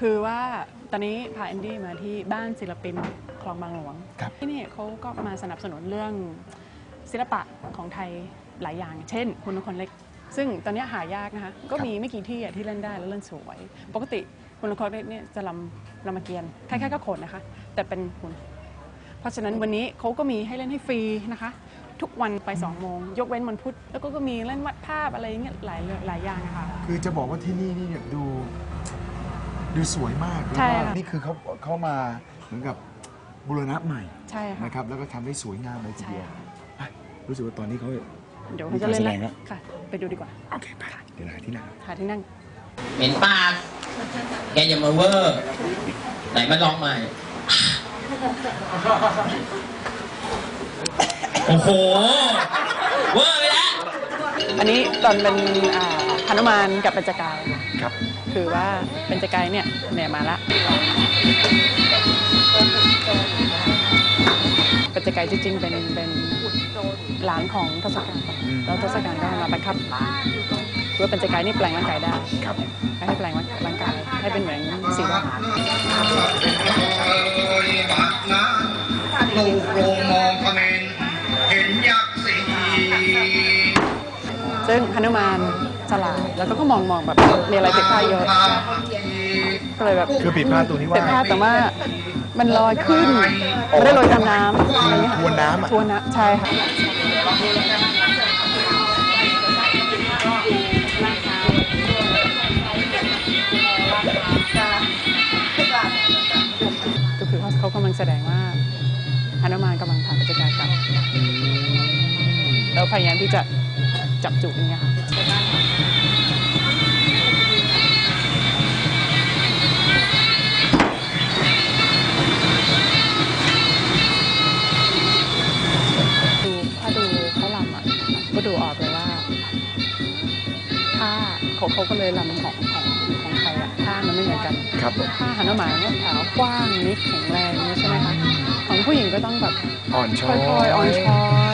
คือว่าตอนนี้พาแอนดี้มาที่บ้านศิลปินคลองบางหลวง ครับ ที่นี่เขาก็มาสนับสนุนเรื่องศิลปะของไทยหลายอย่าง เช่น คุณคนเล็ก ซึ่งตอนนี้หายากนะคะ ก็มีไม่กี่ที่อะที่เล่นได้แล้วเล่นสวย ปกติคุณคนเล็กเนี่ยจะลำลำมาเกียนคล้ายๆกับโขนนะคะ แต่เป็นหุ่นเพราะฉะนั้นวันนี้เขาก็มีให้เล่นให้ฟรีนะคะ ทุกวันไป2โมง ยกเว้นวันพุธแล้วก็ก็มีเล่นวาดภาพอะไรเงี้ยหลายหลายอย่างอะค่ะคือจะบอกว่าที่นี่นี่เนี่ยดู ดูสวยมากแล้วใช่ก็ค่ะ นี่คือเขาเขามาเหมือนกับบูรณะใหม่ใช่ค่ะนะครับ แล้วก็ทำได้สวยงามเลยทีใช่เดียวค่ะอะรู้สึกว่าตอนนี้เขา เดี๋ยวเขาจะเล่นมีการแสดงแล้แล้ววค่ะ ไปดูดีกว่าโอเคไปเดี๋ยวหาที่นั่ง หาที่นั่ง เหม็นปาก แกอย่ามาเวอร์ ไหนมาลองใหม่ โอ้โห เวอร์ไปแล้ว อันนี้ตอนเป็นอ่าพนุมานกับปัญจกายครับ คือว่าปัญจกายเนี่ยเนี่ยมาละปัญจกายจริงๆเป็นเป็นหลานของทศกัณฐ์อืมแล้วทศกัณฐ์ก็มาบังคับคือว่าปัญจกายนี่แปลงร่างกายได้ครับให้แปลงร่างกายให้เป็นเหมือนสีดลูกโรงมองเขมรเห็น ซึ่งหนุมานฉลาดแล้วก็ก็มองมองแบบมีอะไรผิดพลาดเยอะก็เลยแบบคือผิดพลาดตรงที่ว่า ผิดพลาดแต่ว่ามันลอยขึ้นไม่ได้ลอยตามน้ำอะไรเงี้ยทวนน้ำอะทวนนะใช่ค่ะ ก็คือเขาเขากำลังแสดงว่าฮนุมานกำลังผ่านปัจจัยกรรมแล้วพยายามที่จะ จับจุดนี้ค่ะดูถ้าดูเขาลำอะก็ดูออกเลยว่าท่าเขาเขาก็เลยลำของของของไทยอะท่ามันไม่เหมือนกันครับผมท่าหันหมาเนี่ยขาวกว้างนิดแข็งแรงนี่ใช่ไหมคะของผู้หญิงก็ต้องแบบอ่อนช้ค่ออยยๆอ่อนช้อยอะไรเงี้ย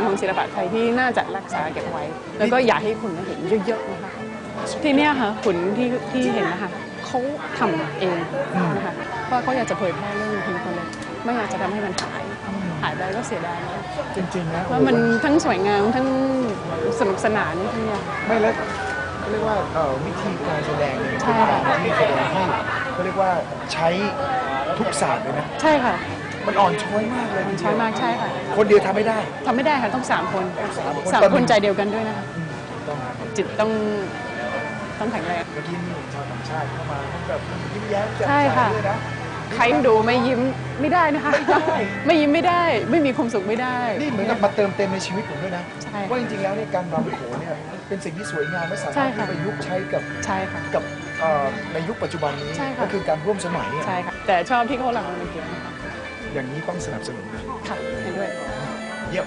นี่ค่ะตัวอย่างของศิลปะไทยที่น่าจะรักษาเก็บไว้ แล้วก็อยากให้คุณเห็นเยอะๆนะคะที่เนี่ยค่ะขุนที่ที่เห็นนะคะเขาทำเองนะคะเพราะเขาอยากจะเผยแพร่เรื่องพิมพ์คนเลยไม่อยากจะทำให้มันหายหายไปก็เสียดายมากจริงๆนะว่ามันทั้งสวยงามทั้งสนุกสนานทั้งเนี่ยไม่แล้วเขาเรียกว่าเอ่อวิธีการแสดงเนี่ยใช่ค่ะเป็นที่แสดงที่เขาเรียกว่าใช้ทุกศาสตร์เลยนะใช่ค่ะ มันอ่อนช้อยมากเลยมันช้อยมากใช่ค่ะคนเดียวทำไม่ได้ ทำไม่ได้ค่ะต้องสามคนสามคน สามต่อหคนึ่นงใจเดียวกันด้วยนะคะต้องจิตต้องต้องแข็งแรง เมื่อกี้มีชาวต่างชาติเข้ามาต้องแบบยิ้มแย้มแจ่มใช่ใสค่ะเลยนะ ใครดูไม่ยิ้มไม่ได้นะคะไม่ยิ้มไม่ได้ ไม่มีความสุขไม่ได้ นี่เหมือนกับมาเติมเต็มในชีวิตผมด้วยนะ ใช่ค่ะว่าจริงๆแล้วเนี่ยการรำโขนเนี่ยเป็นสิ่งที่สวยงามและสาใช่มารถค่ะที่ประยุกต์ใช้กับใช่ค่ะ กับเอ่อในยุคปัจจุบันนี้ใช่ค่ะ ก็คือการร่วมสมัยเนี่ยใช่ค่ะ แต่ชอบที่เขาหลังมันเกี่ยวนะคะ อย่างนี้ต้องสนับสนุนนะค่ะเห็นด้วย เยี่ยม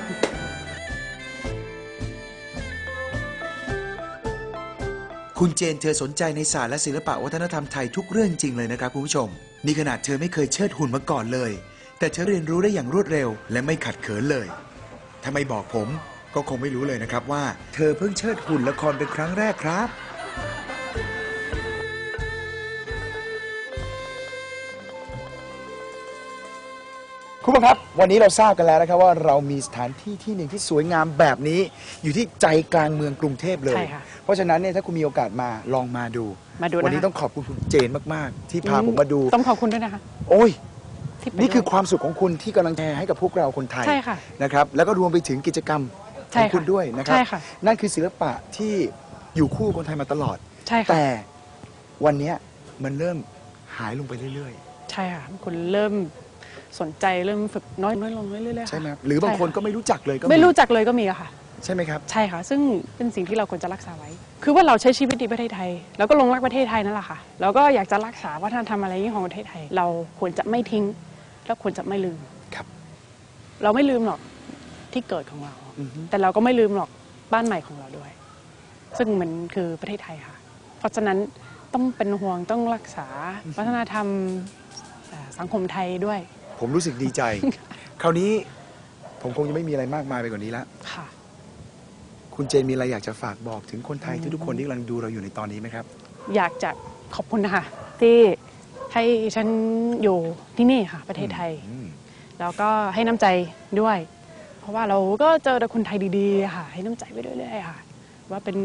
คุณเจนเธอสนใจในศาสตร์และศิลปะวัฒนธรรมไทยทุกเรื่องจริงเลยนะครับคุณผู้ชม นี่ขนาดเธอไม่เคยเชิดหุ่นมาก่อนเลย แต่เธอเรียนรู้ได้อย่างรวดเร็ว และไม่ขัดเขินเลย ถ้าไม่บอกผมก็คงไม่รู้เลยนะครับว่า เธอเพิ่งเชิดหุ่นละครเป็นครั้งแรกครับ คุณผู้ชมครับ วันนี้เราทราบกันแล้วนะครับว่าเรามีสถานที่ที่หนึ่งที่สวยงามแบบนี้ อยู่ที่ใจกลางเมืองกรุงเทพเลย ใช่ค่ะเพราะฉะนั้นเนี่ยถ้าคุณมีโอกาสมาลองมาดู มาดูนะคะ วันนี้ต้องขอบคุณคุณเจนมาก ๆ ที่พาผมมาดู ต้องขอบคุณด้วยนะคะ โอ้ย ที่ไปนี่คือด้วยความสุขของคุณที่กำลังแชร์ให้กับพวกเราคนไทยใช่ค่ะนะครับแล้วก็รวมไปถึงกิจกรรมใช่ของค่ะคุณด้วยนะครับ ใช่ค่ะนั่นคือศิลปะที่อยู่คู่คนไทยมาตลอด ใช่ค่ะ แต่วันเนี้ยมันเริ่มหายลงไปเรื่อย ใช่ค่ะ คุณเริ่ม สนใจเริ่มฝึกน้อยน้อยลงเรื่อยๆๆค่ะ ใช่ไหมครับหรือบางคนก็ไม่รู้จักเลยก็ไม่รู้จักเลยก็มีอะค่ะ ใช่ไหมครับ ใช่ค่ะ ซึ่งเป็นสิ่งที่เราควรจะรักษาไว้ คือว่าเราใช้ชีวิตในประเทศไทย แล้วก็หลงรักประเทศไทยนั่นแหละค่ะ แล้วก็อยากจะรักษาวัฒนธรรมอะไรอย่างนี้ของประเทศไทย เราควรจะไม่ทิ้ง แล้วควรจะไม่ลืมครับ เราไม่ลืมหรอกที่เกิดของเรา อือฮึ แต่เราก็ไม่ลืมหรอกบ้านใหม่ของเราด้วย ซึ่งมันคือประเทศไทยค่ะ เพราะฉะนั้นต้องเป็นห่วงต้องรักษาวัฒนธรรมอ่าสังคมไทยด้วย ผมรู้สึกดีใจ คราวนี้ผมคงจะไม่มีอะไรมากมายไปกว่านี้ละค่ะ คุณเจนมีอะไรอยากจะฝากบอกถึงคนไทยทุกๆคนที่กำลังดูเราอยู่ในตอนนี้ไหมครับ อยากจะขอบคุณนะคะที่ให้ฉันอยู่ที่นี่ค่ะ ประเทศไทย อืมแล้วก็ให้น้ำใจด้วย เพราะว่าเราก็เจอแต่คนไทยดีๆ ค่ะ ให้น้ำใจไปเรื่อยๆค่ะ ว่าเป็น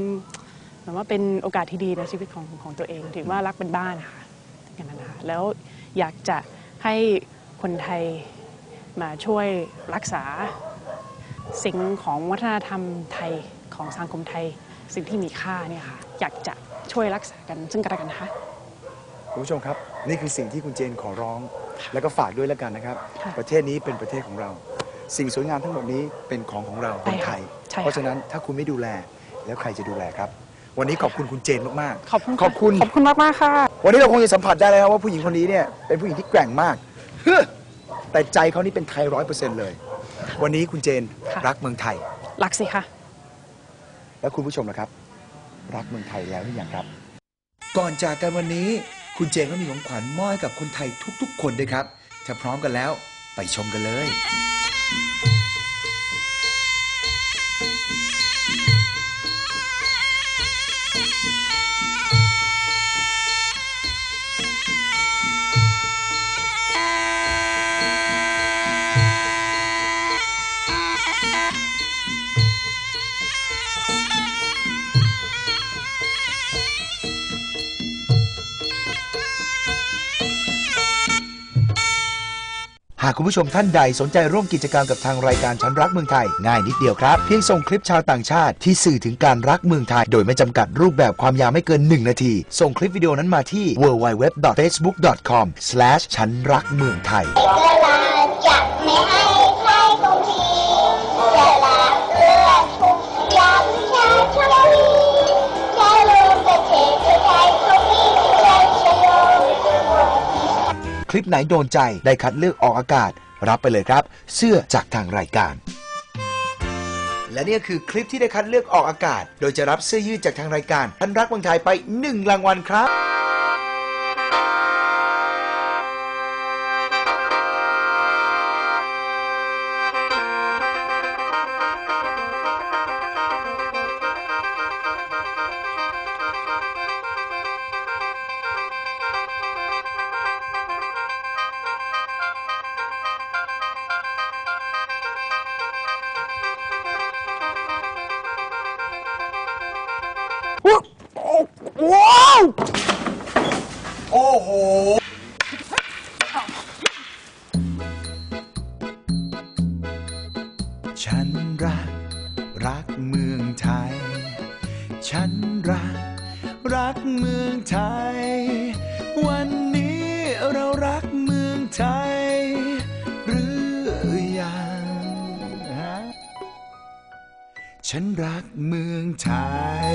เหมือนว่าเป็นโอกาสที่ดีในชีวิตของของตัวเองถือว่ารักเป็นบ้านค่ะอย่างนั้นนะคะแล้วอยากจะให้ คนไทยมาช่วยรักษาสิ่งของวัฒนธรรมไทยของสังคมไทย สิ่งที่มีค่าเนี่ยค่ะอยากจะช่วยรักษากันซึ่งกันและกันนะคะคุณผู้ชมครับ นี่คือสิ่งที่คุณเจนขอร้อง แล้วก็ฝากด้วยแล้วกันนะครับค่ะประเทศนี้เป็นประเทศของเรา สิ่งสวยงามทั้งหมดนี้เป็นของของเราคนไทยใช่ค่ะเพราะฉะนั้นถ้าคุณไม่ดูแลแล้วใครจะดูแลครับ วันนี้ขอบคุณคุณเจนมากๆขอบคุณขอบคุณขอบคุณมากมากๆค่ะ วันนี้เราคงจะสัมผัสได้แล้วว่าผู้หญิงคนนี้เนี่ยเป็นผู้หญิงที่แกร่งมากเฮ้อ แต่ใจเขานี่เป็นไทยร้อยเปอร์เซ็นต์เลย วันนี้คุณเจนค่ะ รักเมืองไทย รักสิคะ แล้วคุณผู้ชมนะครับ รักเมืองไทยแล้วหรือยังครับ ก่อนจากกันวันนี้ คุณเจนก็มีของขวัญมอบให้กับคนไทยทุกๆ คนด้วยครับ ถ้าพร้อมกันแล้วไปชมกันเลย หากคุณผู้ชมท่านใดสนใจร่วมกิจกรรมกับทางรายการฉันรักเมืองไทย ง่ายนิดเดียวครับ เพียงส่งคลิปชาวต่างชาติที่สื่อถึงการรักเมืองไทย โดยไม่จำกัดรูปแบบความยาวไม่เกิน 1 นาที ส่งคลิปวิดีโอนั้นมาที่ www.facebook.com ฉันรักเมืองไทย คลิปไหนโดนใจได้คัดเลือกออกอากาศ รับไปเลยครับ เสื้อจากทางรายการ และนี่คือคลิปที่ได้คัดเลือกออกอากาศ โดยจะรับเสื้อยืดจากทางรายการท่านรักเมืองไทยไป 1 รางวัลครับ โอ้โห ฉันรัก รักเมืองไทย ฉันรัก รักเมืองไทย วันนี้เรารักเมืองไทย หรือยังฮะฉันรักเมืองไทย